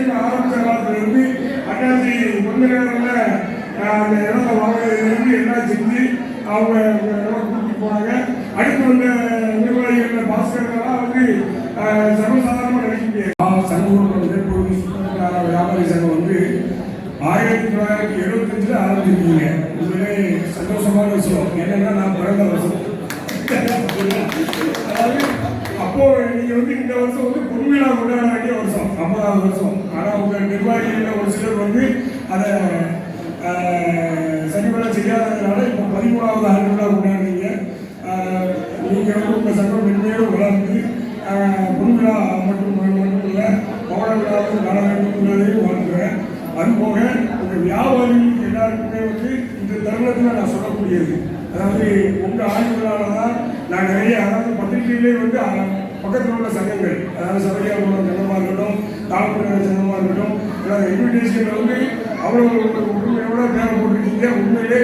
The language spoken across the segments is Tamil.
சங்கம் ஆரம்பித்த காலத்துல இருந்து அண்ணாச்சி கொஞ்ச நேரம்ல அந்த இடத்த வாங்குறதுலேருந்து என்ன செஞ்சு அவங்க அவங்க இடம் கூட்டி போனாங்க. அடுத்து வந்த நிர்வாகிகள் பாஸ்கர்களாக வந்து சர்வசாதாரணமாக சர்வசாதாரணமா நினைக்க சங்கம் வந்து பொருள் வியாபாரி சங்கம் வந்து ஆயிரத்தி தொள்ளாயிரத்தி எழுபத்தஞ்சில் ஆரம்பிச்சிருக்கீங்க. இதுவே சந்தோஷமான விஷயம். என்னென்னா நான் பிறந்த வருஷம். அதாவது அப்போ நீங்க வந்து இந்த வருஷம் வந்து பொன்விழா கொண்டாட வேண்டிய வருஷம். ஐம்பதாவது வருஷம். ஆனா உங்க நிர்வாகிகள் ஒரு சிலர் வந்து அதை சரிபட செய்யாததுனால இப்போ பதிமூணாவது ஆண்டுகளாக கொண்டாடுறீங்க. ஆஹ், நீங்க வந்து உங்க சங்கம் மென்மையோடு வளர்ந்து பொன்விழா மட்டும் மட்டும் இல்லை பவள விழாவும் காண வேண்டும் என்பதையும் வாழ்த்துறேன் அதுபோக உங்க வியாபாரிகளுக்கு எல்லாருக்குமே வந்து இந்த தருணத்தில் நான் சொல்லக்கூடியது. அதாவது உங்கள் ஆய்வுகளால தான் நான் நிறைய அதாவது பத்திரிகையிலே வந்து பக்கத்தில் உள்ள சங்கங்கள் அதாவது சபையாக உள்ள சங்கமாக இருக்கட்டும் தாழ்வுற சங்கமாக இருக்கட்டும் இன்விடேஷன் இன்விடேஷனில் வந்து அவ்வளோ உண்மையோட பேர போட்டிருக்கீங்க. உண்மையிலே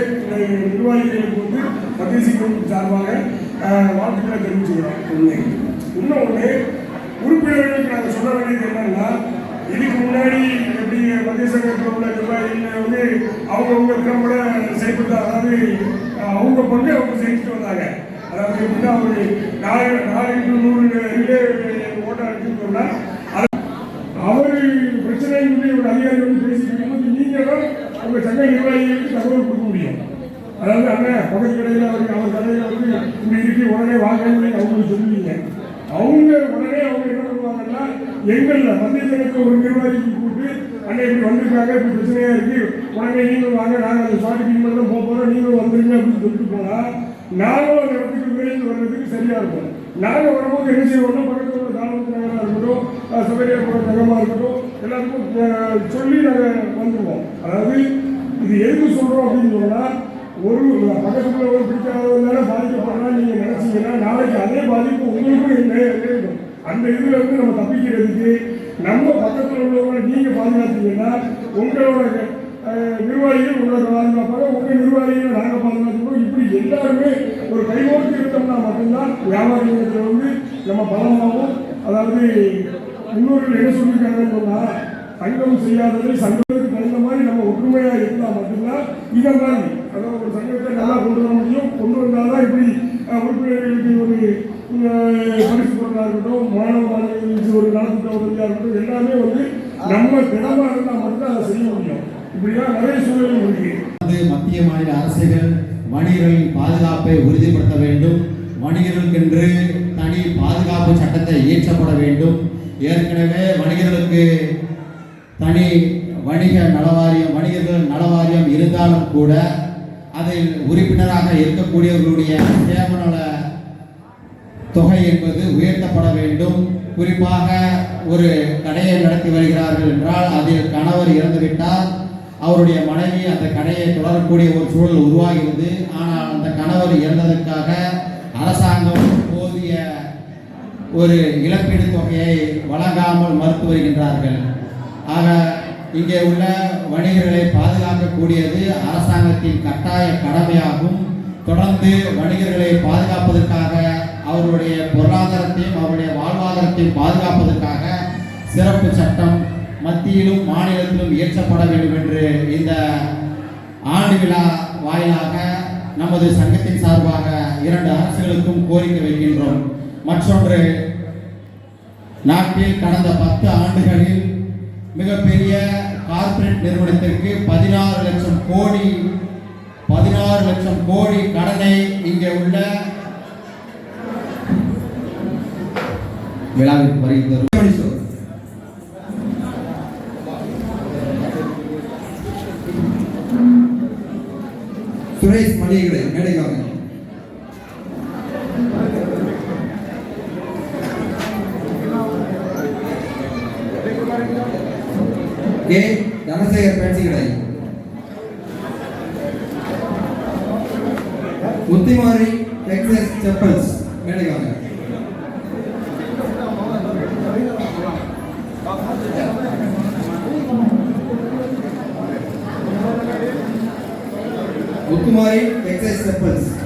நிர்வாகிகளுக்கு வந்து மத்திய சிங்கம் சார்பாக வாழ்த்துக்களை தெரிவிச்சுக்கிறோம். உண்மை. இன்னொன்று உறுப்பினர்களுக்கு நாங்கள் சொல்ல வேண்டியது என்னன்னா இதுக்கு முன்னாடி எப்படி மத்திய சங்கத்தில் உள்ள நிர்வாகிகள் வந்து அவங்கவுங்க திறம்பட செயல்பட்டு அதாவது அவங்க பங்கு அவங்க செஞ்சுட்டு வந்தாங்க. அதாவது எப்படின்னா ஒரு நாலு நாலு நூறு ரிலே ஓட்டம் இருக்குன்னு சொன்னால் அவர் பிரச்சனை ஒரு அதிகாரி வந்து பேசிட்டு நீங்களும் உங்க சங்க நிர்வாகிகளுக்கு தகவல் கொடுக்க முடியும். அதாவது அண்ணன் பக்கத்து கடையில் அவருக்கு அவர் கடையில் வந்து இப்படி இருக்கு உடனே வாங்கன்னு அவங்களுக்கு சொல்லுவீங்க. அவங்க உடனே அவங்க என்ன பண்ணுவாங்கன்னா எங்களில் மத்திய சங்கத்தில் ஒரு நிர்வாகிக்கு கூப்பிட்டு அண்ணன் இப்படி வந்திருக்காங்க இப்படி பிரச்சனையாக இருக்கு. உடனே நீங்களும் வாங்க நாங்கள் அந்த ஸ்பாட்டுக்கு இனிமேல் தான் போக போகிறோம் நீங்களும் வந்துருங்க அப்படின்னு சொல்லிட்டு போனால் நாங்களும் அந்த இடத்துக்கு விரைந்து வர்றதுக்கு சரியாக இருக்கும். நாங்கள் வரும்போது என்ன செய்வோம்னா பக்கத்தில் உள்ள தாழ்வு நகராக இருக்கட்டும் சபரியாபுரம் நகரமாக இருக்கட்டும் எல்லாத்துக்கும் சொல்லி நாங்கள் வந்துடுவோம் அதாவது இது எதுக்கு சொல்கிறோம் அப்படின்னு சொன்னால் ஒரு பக்கத்தில் ஒரு பிடிக்காதவங்களால பாதிக்கப்படுறா நீங்கள் நினச்சிங்கன்னா நாளைக்கு அதே பாதிப்பு உங்களுக்கும் நே- நேரிடும் அந்த இதில் இருந்து நம்ம தப்பிக்கிறதுக்கு நம்ம பக்கத்தில் உள்ளவங்களை நீங்கள் பாதுகாத்தீங்கன்னா உங்களோட அஹ், நிர்வாகிகள் உங்களை பாதுகாப்பாங்க உங்க நிர்வாகிகளை நாங்க பாதுகாத்துக்கிறோம் இப்படி எல்லாருமே ஒரு கைகோர்த்து இருந்தோம்னா மட்டும்தான் வியாபாரிகளுக்கு வந்து நம்ம பலமாகவும் அதாவது முன்னோர்கள் என்ன சொல்லியிருக்காங்கன்னு சொன்னால் சங்கம் செய்யாததை சங்கத்துக்கு தகுந்த மாதிரி நம்ம ஒற்றுமையா இருந்தா மட்டும்தான் இதை மாதிரி அதாவது ஒரு சங்கத்தை நல்லா கொண்டு வர முடியும். கொண்டு வந்தால்தான் இப்படி உறுப்பினர்களுக்கு ஒரு பரிசு பொருளாக இருக்கட்டும் மாணவ மாணவர்களுக்கு ஒரு நலத்திட்ட உதவியாக இருக்கட்டும் எல்லாமே வந்து நம்ம திடமா இருந்தால் மட்டும்தான் அதை செய்ய முடியும். இப்படிதான் நிறைய சூழலும் இருக்கு. மத்திய மாநில அரசுகள் வணிகர்களின் பாதுகாப்பை உறுதிப்படுத்த வேண்டும். வணிகர்களுக்கென்று தனி பாதுகாப்பு சட்டத்தை இயற்றப்பட வேண்டும். ஏற்கனவே வணிகர்களுக்கு தனி வணிக நலவாரியம் வணிகர்கள் நலவாரியம் இருந்தாலும் கூட அதில் உறுப்பினராக இருக்கக்கூடியவர்களுடைய சேமநல தொகை என்பது உயர்த்தப்பட வேண்டும். குறிப்பாக ஒரு கடையை நடத்தி வருகிறார்கள் என்றால் அதில் கணவர் இறந்துவிட்டால் அவருடைய மனைவி அந்த கடையை தொடரக்கூடிய ஒரு சூழல் உருவாகிறது. ஆனால் அந்த கணவர் இறந்ததற்காக ஒரு இழப்பீடு தொகையை வழங்காமல் மறுத்து வருகின்றார்கள். ஆக இங்கே உள்ள வணிகர்களை பாதுகாக்கக்கூடியது அரசாங்கத்தின் கட்டாய கடமையாகும். தொடர்ந்து வணிகர்களை பாதுகாப்பதற்காக அவருடைய பொருளாதாரத்தையும் அவருடைய வாழ்வாதாரத்தையும் பாதுகாப்பதற்காக சிறப்பு சட்டம் மத்தியிலும் மாநிலத்திலும் இயற்றப்பட வேண்டும் என்று இந்த ஆண்டு விழா வாயிலாக நமது சங்கத்தின் சார்பாக இரண்டு அரசுகளுக்கும் கோரிக்கை வைக்கின்றோம். மற்றொன்று நாட்டில் கடந்த பத்து ஆண்டுகளில் மிகப்பெரிய கார்ப்பரேட் நிறுவனத்திற்கு பதினாறு லட்சம் கோடி பதினாறு லட்சம் கோடி கடனை இங்கே உள்ள விழாவிற்கு வருகின்றது சுரேஷ் மளிகை மேடைக்கு வாங்க. கே தனசேகர் பேன்சி கடை. முத்திமாரி டெக்ஸஸ் செப்பல்ஸ் மேடைக்கு வாங்க முத்துமாரி டெக்ஸஸ் செப்பல்ஸ்.